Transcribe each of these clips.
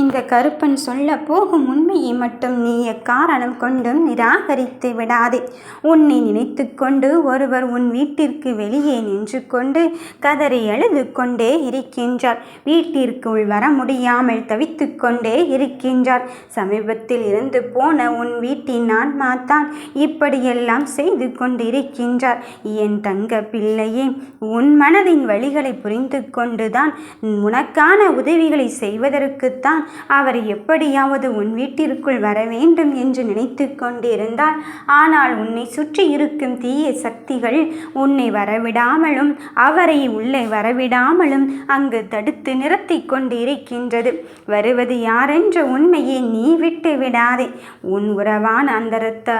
இந்த கருப்பன் சொல்ல போகும் உண்மையை மட்டும் நீ எக்காரணம் கொண்டும் நிராகரித்து விடாதே. உன்னை நினைத்து கொண்டு ஒருவர் உன் வீட்டிற்கு வெளியே நின்று கொண்டு கதறி அழுது கொண்டே இருக்கின்றார். வீட்டிற்குள் வர முடியாமல் தவித்து கொண்டே இருக்கின்றார். சமீபத்தில் இருந்து போன உன் வீட்டின் ஆன்மாதான் இப்படியெல்லாம் செய்து கொண்டிருக்கின்றார். என் தங்க பிள்ளையே உன் மனதின் வழிகளை புரிந்து கொண்டுதான் உனக்கான உதவிகளை செய்வதற்குத்தான் அவர் எப்படியாவது உன் வீட்டிற்குள் வர வேண்டும் என்று நினைத்து கொண்டிருந்தார் ஆனால் உன்னை சுற்றி இருக்கும் தீய சக்திகள் உன்னை வரவிடாமலும் அவரை உள்ளே வரவிடாமலும் அங்கு தடுத்து நிறுத்தி கொண்டு இருக்கின்றது வருவது யாரென்ற உண்மையை நீ விட்டு விடாதே. உன் உறவான அந்த ரத்த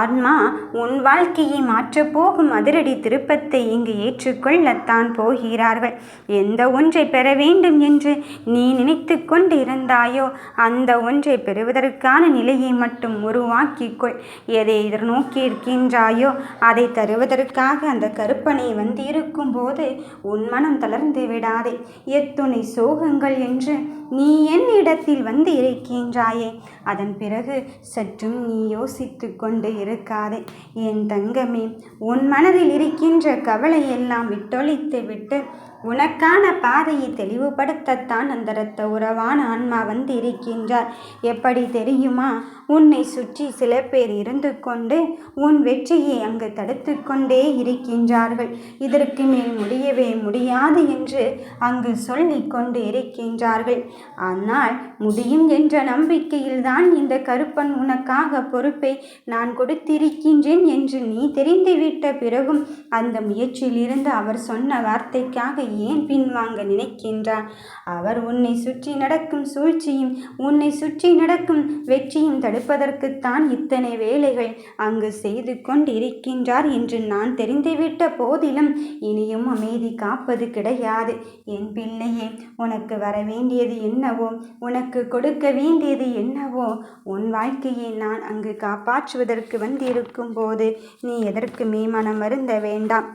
ஆன்மா உன் வாழ்க்கையை மாற்றப் போகும் அதிரடி திருப்பத்தை இங்கு ஏற்றுக்கொள்ளத்தான் போகிறார்கள். எந்த ஒன்றை பெற வேண்டும் என்று நீ நினைத்து கொண்டு பெறுகிறாயோ அந்த ஒன்றை பெறுவதற்கான நிலையை மட்டும் உருவாக்கிக்கொள். எதை எதிர்நோக்கி இருக்கின்றாயோ அதை தருவதற்காக அந்த கருப்பனை வந்து இருக்கும்போது உன் மனம் தளர்ந்து விடாதே. எத்துணை சோகங்கள் என்று நீ என்னிடத்தில் வந்து இருக்கின்றாயே. அதன் பிறகு சற்றும் நீ யோசித்து கொண்டு இருக்காதே. என் தங்கமே உன் மனதில் இருக்கின்ற கவலை எல்லாம் விட்டொழித்து விட்டு உனக்கான பாதையை தெளிவுபடுத்தத்தான் அந்த இரத்த உறவான ஆன்மா வந்து இருக்கின்றார் எப்படி தெரியுமா? உன்னை சுற்றி சில பேர் இருந்து கொண்டு உன் வெற்றியை அங்கு தடுத்து கொண்டே இருக்கின்றார்கள். இதற்கு மேல் முடியவே முடியாது என்று அங்கு சொல்லி கொண்டு இருக்கின்றார்கள். ஆனால் முடியும் என்ற நம்பிக்கையில்தான் இந்த கருப்பன் உனக்காக பொறுப்பை நான் கொடுத்திருக்கின்றேன் என்று நீ தெரிந்துவிட்ட பிறகும் அந்த முயற்சியிலிருந்து அவர் சொன்ன வார்த்தைக்காக ஏன் பின்வாங்க நினைக்கின்றார் அவர் உன்னை சுற்றி நடக்கும் சூழ்ச்சியும் உன்னை சுற்றி நடக்கும் வெற்றியும் தடு தடுப்பதற்குத்தான் இத்தனை வேலைகள் அங்கு செய்து கொண்டிருக்கின்றார் என்று நான் தெரிந்துவிட்ட போதிலும் இனியும் அமைதி காப்பது கிடையாது. என் பிள்ளையே உனக்கு வர வேண்டியது என்னவோ உனக்கு கொடுக்க வேண்டியது என்னவோ உன் வாழ்க்கையை நான் அங்கு காப்பாற்றுவதற்கு வந்திருக்கும் போது நீ எதற்குமே மனம் வருந்த வேண்டாம்.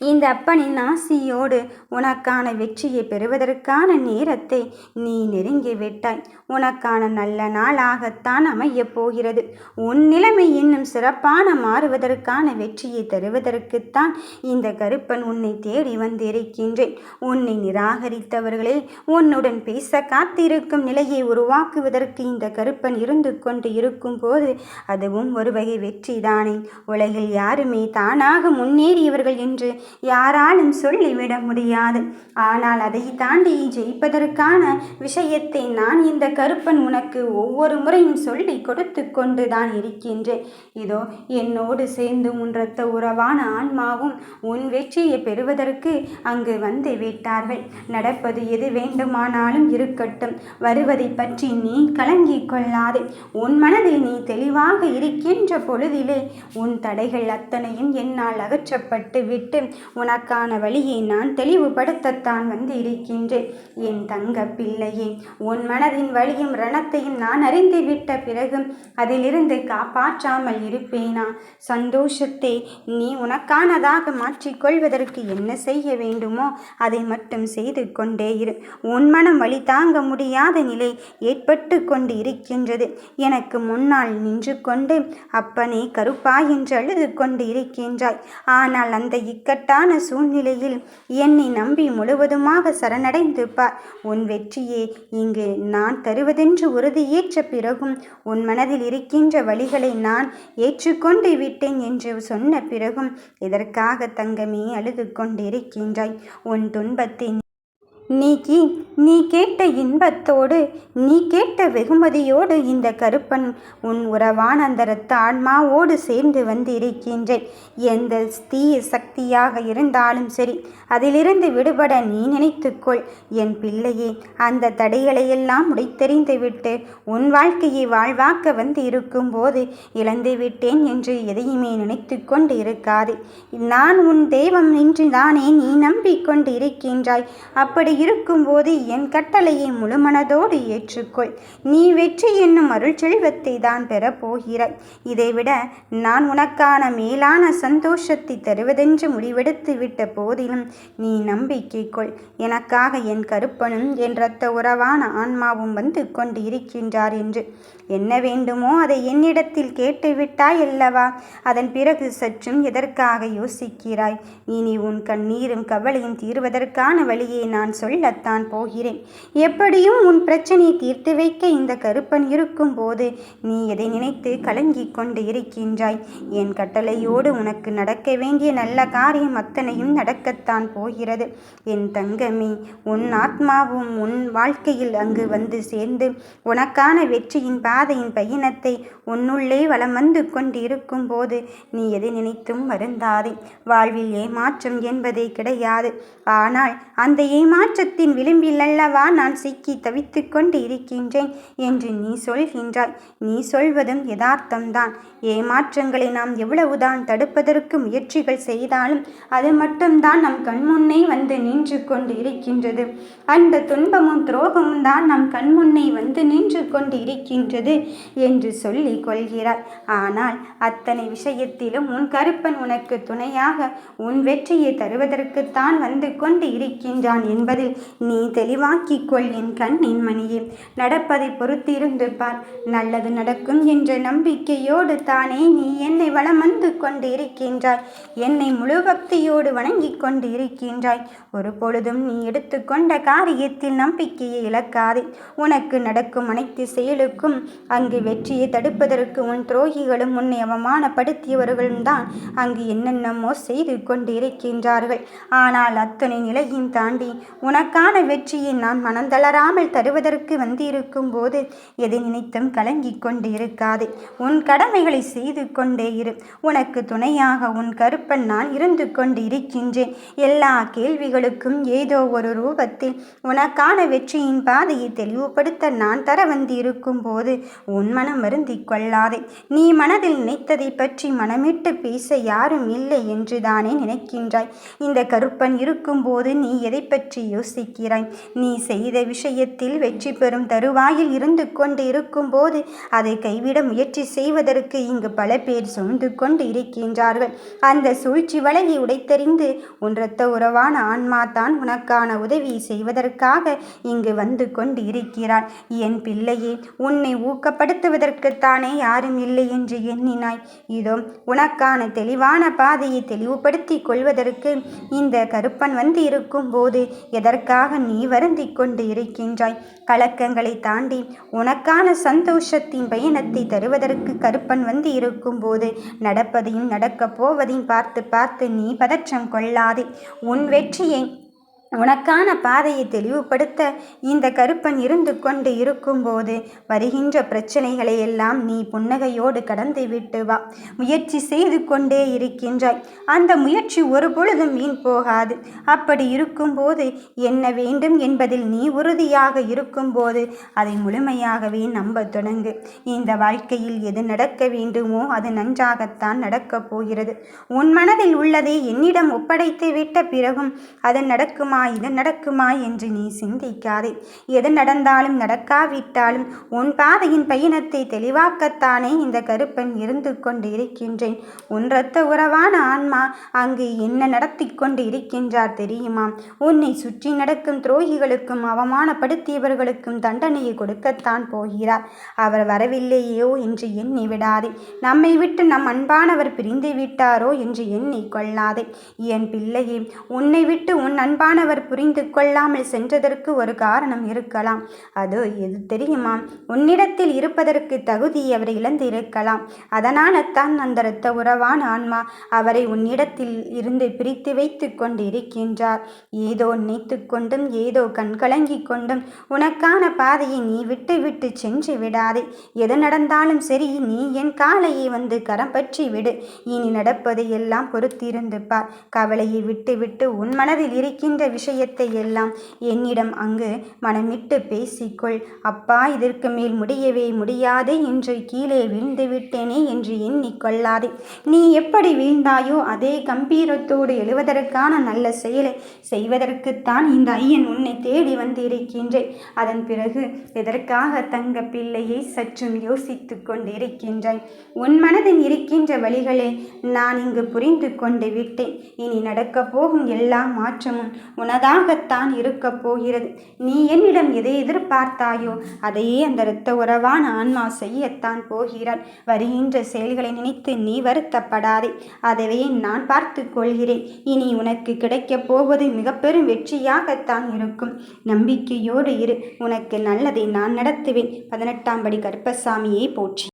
இந்த அப்பனின் ஆசியோடு உனக்கான வெற்றியை பெறுவதற்கான நேரத்தை நீ நெருங்கிவிட்டாய் உனக்கான நல்ல நாளாகத்தான் அமையப் போகிறது. உன் நிலைமை இன்னும் சிறப்பான மாறுவதற்கான வெற்றியை தருவதற்குத்தான் இந்த கருப்பன் உன்னை தேடி வந்திருக்கின்றேன். உன்னை நிராகரித்தவர்களே உன்னுடன் பேச காத்திருக்கும் நிலையை உருவாக்குவதற்கு இந்த கருப்பன் இருந்து கொண்டு இருக்கும்போது அதுவும் ஒரு வகை வெற்றிதானே. உலகில் யாருமே தானாக முன்னேறியவர்கள் என்று யாராலும் சொல்லிவிட முடியாது. ஆனால் அதை தாண்டி ஜெயிப்பதற்கான விஷயத்தை நான் இந்த கருப்பன் உனக்கு ஒவ்வொரு முறையும் சொல்லி கொடுத்து கொண்டு தான் இருக்கின்றேன். இதோ என்னோடு சேர்ந்து உன் உறவான ஆன்மாவும் உன் வெற்றியை பெறுவதற்கு அங்கு வந்து விட்டார்கள். நடப்பது எது வேண்டுமானாலும் இருக்கட்டும். வருவதை பற்றி நீ கலங்கிக் கொள்ளாதே. உன் மனதில் நீ தெளிவாக இருக்கின்ற பொழுதிலே உன் தடைகள் அத்தனையும் என்னால் அகற்றப்பட்டு விட்டு உனக்கான வழியை நான் தெளிவுபடுத்தத்தான் வந்து இருக்கின்றேன் என் தங்க பிள்ளையே உன் மனதின் வழியும் ரணத்தையும் நான் அறிந்துவிட்ட பிறகும் அதிலிருந்து காப்பாற்றாமல் இருப்பேனா? சந்தோஷத்தை நீ உனக்கானதாக மாற்றிக்கொள்வதற்கு என்ன செய்ய வேண்டுமோ அதை மட்டும் செய்து கொண்டே இரு. உன் மனம் வழி தாங்க முடியாத நிலை ஏற்பட்டு கொண்டு இருக்கின்றது எனக்கு முன்னால் நின்று கொண்டு அப்பனே கருப்பா என்று அழுது கொண்டு இருக்கின்றாய். ஆனால் அந்த இக்கட்டான சூழ்நிலையில் என்னை நம்பி முழுவதுமாக சரணடைந்து பார் உன் வெற்றியே இங்கு நான் தருவதென்று உறுதியேற்ற பிறகும் உன் மனதில் இருக்கின்ற வழிகளை நான் ஏற்றுக்கொண்டு விட்டேன் என்று சொன்ன பிறகும் இதற்காக தங்கமே அழுது கொண்டிருக்கின்றாய்? உன் துன்பத்தை நீக்கி நீ கேட்ட இன்பத்தோடு நீ கேட்ட வெகுமதியோடு இந்த கருப்பன் உன் உறவான அந்த ஆன்மாவோடு சேர்ந்து வந்து இருக்கின்றேன் எந்த தீய சக்தியாக இருந்தாலும் சரி அதிலிருந்து விடுபட நீ நினைத்துக்கொள். என் பிள்ளையே அந்த தடைகளையெல்லாம் உடைத்தெறிந்துவிட்டு உன் வாழ்க்கையை வாழ்வாக்க வந்து இருக்கும்போது இழந்து விட்டேன் என்று எதையுமே நினைத்து கொண்டு இருக்காது நான் உன் தெய்வம் என்று தானே நீ நம்பிக்கொண்டு இருக்கின்றாய் அப்படி இருக்கும்போது என் கட்டளையை முழுமனதோடு ஏற்றுக்கொள். நீ வெற்றி என்னும் அருள் செல்வத்தை தான் பெறப்போகிறாய் இதைவிட நான் உனக்கான மேலான சந்தோஷத்தை தருவதென்று முடிவெடுத்து விட்ட போதிலும் நீ நம்பிக்கை கொள். எனக்காக என் கருப்பனும் என் இரத்த உறவான ஆன்மாவும் வந்து கொண்டு இருக்கின்றார் என்று. என்ன வேண்டுமோ அதை என்னிடத்தில் கேட்டுவிட்டாய் அல்லவா? அதன் பிறகு சற்றும் எதற்காக யோசிக்கிறாய்? இனி உன் கண்ணீரும் கவலையும் தீர்வதற்கான வழியை நான் சொல்லத்தான் போகிறேன். எப்படியும் உன் பிரச்சனையை தீர்த்து வைக்க இந்த கருப்பன் இருக்கும்போது நீ எதை நினைத்து கலங்கிக் கொண்டு இருக்கின்றாய்? என் கட்டளையோடு உனக்கு நடக்க வேண்டிய நல்ல காரியம் அத்தனையும் நடக்கத்தான் போகிறது. என் தங்கமே உன் ஆத்மாவும் உன் வாழ்க்கையில் அங்கு வந்து சேர்ந்து உனக்கான வெற்றியின் பாதையின் பயணத்தை உன்னுள்ளே வலம் வந்து கொண்டு இருக்கும்போது நீ எதை நினைத்தும் வருந்தாதே. வாழ்வில் ஏமாற்றம் என்பதே கிடையாது. ஆனால் அந்த ஏமாற்ற விளிம்பில் அல்லவா நான் சிக்கி தவித்து கொண்டு இருக்கின்றேன் என்று நீ சொல்கின்றாய். நீ சொல்வதும் யதார்த்தம்தான். ஏமாற்றங்களை நாம் எவ்வளவுதான் தடுப்பதற்கு முயற்சிகள் செய்தாலும் அது மட்டும்தான் நம் கண்முன்னே வந்து நின்று கொண்டு இருக்கின்றது. அந்த துன்பமும் துரோகமும் தான் நம் கண்முன்னே வந்து நின்று கொண்டு இருக்கின்றது என்று சொல்லி கொள்கிறாய். ஆனால் அத்தனை விஷயத்திலும் உன் கருப்பன் உனக்கு துணையாக உன் வெற்றியை தருவதற்குத்தான் வந்து கொண்டு இருக்கின்றான் என்பதில் நீ தெளிவாக்கிக் கொள் என் கண்ணின் மணியே. நடப்பதை பொறுத்திருந்து பார். நல்லது நடக்கும் என்ற நம்பிக்கையோடு தானே நீ என்னை வளம் வந்து கொண்டு இருக்கின்றாய் என்னை முழு பக்தியோடு வணங்கிக் கொண்டு இருக்கின்றாய் ஒரு பொழுதும் நீ எடுத்துக்கொண்ட காரியத்தில் நம்பிக்கையை இழக்காதே. உனக்கு நடக்கும் அனைத்து செயலுக்கும் அங்கு வெற்றியை தடுப்பதற்கு உன் துரோகிகளும் உன்னை அவமானப்படுத்தியவர்களும் தான் அங்கு என்னென்னமோ செய்து கொண்டு இருக்கின்றார்கள் ஆனால் அத்தனை நிலையும் தாண்டி உன உனக்கான வெற்றியை நான் மனந்தளராமல் தருவதற்கு வந்திருக்கும் போது எதை நினைத்தும் கலங்கிக் கொண்டு இருக்காதே உன் கடமைகளை செய்து கொண்டே இரு. உனக்கு துணையாக உன் கருப்பன் நான் இருந்து கொண்டு இருக்கின்றேன் எல்லா கேள்விகளுக்கும் ஏதோ ஒரு ரூபத்தில் உனக்கான வெற்றியின் பாதையை தெளிவுபடுத்த நான் தர வந்திருக்கும் போது உன் மனம் வருந்தி கொள்ளாதே. நீ மனதில் நினைத்ததை பற்றி மனமிட்டு பேச யாரும் இல்லை என்று தானே நினைக்கின்றாய். இந்த கருப்பன் இருக்கும்போது நீ எதை பற்றி யோசிக்கிறாய். நீ செய்த விஷயத்தில் வெற்றி பெறும் தருவாயில் இருந்து கொண்டு இருக்கும்போது அதை கைவிட முயற்சி செய்வதற்கு இங்கு பல பேர் சுமந்து கொண்டு இருக்கின்றார்கள். அந்த சூழ்ச்சி வலையை உடைத்தறிந்து உன்றத்த உறவான ஆன்மா தான் உனக்கான உதவி செய்வதற்காக இங்கு வந்து கொண்டு இருக்கிறாள் என் பிள்ளையே உன்னை ஊக்கப்படுத்துவதற்குத்தானே யாரும் இல்லை என்று எண்ணினாய். இதோ உனக்கான தெளிவான பாதையை தெளிவுபடுத்தி கொள்வதற்கு இந்த கருப்பன் வந்து இருக்கும் போது எதற்காக நீ வருந்திக் கொண்டு இருக்கின்றாய். கலக்கங்களை தாண்டி உனக்கான சந்தோஷத்தின் பயணத்தை தருவதற்கு கருப்பன் வந்து இருக்கும் போது நடப்பதையும் நடக்கப் போவதையும் பார்த்து பார்த்து நீ பதற்றம் கொள்ளாதே. உன் வெற்றியை உனக்கான பாதையை தெளிவுபடுத்த இந்த கருப்பன் இருந்து கொண்டு இருக்கும்போது வருகின்ற பிரச்சனைகளை எல்லாம் நீ புன்னகையோடு கடந்து விட்டு வா. முயற்சி செய்து கொண்டே இருக்கின்றாய். அந்த முயற்சி ஒரு பொழுதும் வீண் போகாது. அப்படி இருக்கும்போது என்ன வேண்டும் என்பதில் நீ உறுதியாக இருக்கும்போது அதை முழுமையாகவே நம்ப தொடங்கு. இந்த வாழ்க்கையில் எது நடக்க வேண்டுமோ அது நன்றாகத்தான் நடக்கப் போகிறது. உன் மனதில் உள்ளதை என்னிடம் ஒப்படைத்து விட்ட பிறகும் அது நடக்குமா நடக்குமா இது நடக்குமா என்று நீ சிந்திக்காதே. எது நடந்தாலும் நடக்காவிட்டாலும் உன் பாதையின் பயணத்தை தெளிவாக்கத்தானே இந்த கருப்பன் இருந்து கொண்டு இருக்கின்றேன் உன் இரத்த உறவான ஆன்மா அங்கு என்ன நடத்தி கொண்டு இருக்கின்றார் தெரியுமா? உன்னை சுற்றி நடக்கும் துரோகிகளுக்கும் அவமானப்படுத்தியவர்களுக்கும் தண்டனையை கொடுக்கத்தான் போகிறார். அவர் வரவில்லையோ என்று எண்ணி விடாதே. நம்மை விட்டு நம் அன்பானவர் பிரிந்து விட்டாரோ என்று எண்ணி கொள்ளாதே. என் பிள்ளையே உன்னை விட்டு உன் அன்பானவர் அவர் புரிந்து கொள்ளாமல் சென்றதற்கு ஒரு காரணம் இருக்கலாம். அது எது தெரியுமா? உன்னிடத்தில் இருப்பதற்கு தகுதி அவர் இழந்து இருக்கலாம் அதனால அந்த இரத்த உறவான ஆன்மா அவரை உன்னிடத்தில் இருந்து பிரித்து வைத்து கொண்டு இருக்கின்றார் ஏதோ நினைத்து கொண்டும் ஏதோ கண்கலங்கி கொண்டும் உனக்கான பாதையை நீ விட்டு விட்டு சென்று விடாதே. எது நடந்தாலும் சரி நீ என் காலையை வந்து கரம் பற்றி விடு. இனி நடப்பதை எல்லாம் பொறுத்திருந்து பார். கவலையை விட்டு விட்டு உன் மனதில் இருக்கின்ற விஷயத்தை எல்லாம் என்னிடம் அங்கு மனமிட்டு பேசிக்கொள். அப்பா இதற்கு மேல் முடியவே முடியாது என்று கீழே விழுந்து விட்டேனே என்று எண்ணிக்கொள்ளாதே. நீ எப்படி வீழ்ந்தாயோ அதே கம்பீரத்தோடு எழுவதற்கான நல்ல செயலை செய்வதற்குத்தான் இந்த ஐயன் உன்னை தேடி வந்திருக்கின்றேன். அதன் பிறகு எதற்காக தங்க பிள்ளையை சற்றும் யோசித்து கொண்டிருக்கின்றாய்? உன் மனதில் இருக்கின்ற வழிகளை நான் இங்கு புரிந்து கொண்டு விட்டேன். இனி நடக்கப் போகும் எல்லா மாற்றமும் உனதாகத்தான் இருக்கப் போகிறது. நீ என்னிடம் எதை எதிர்பார்த்தாயோ அதையே அந்த இரத்த உறவான ஆன்மா செய்யத்தான் போகிறாள். வருகின்ற செயல்களை நினைத்து நீ வருத்தப்படாதே. அதவே நான் பார்த்து கொள்கிறேன். இனி உனக்கு கிடைக்கப் போவது மிக பெரும் வெற்றியாகத்தான் இருக்கும். நம்பிக்கையோடு இரு. உனக்கு நல்லதை நான் நடத்துவேன். பதினெட்டாம் படி கருப்பசாமியை போற்றி.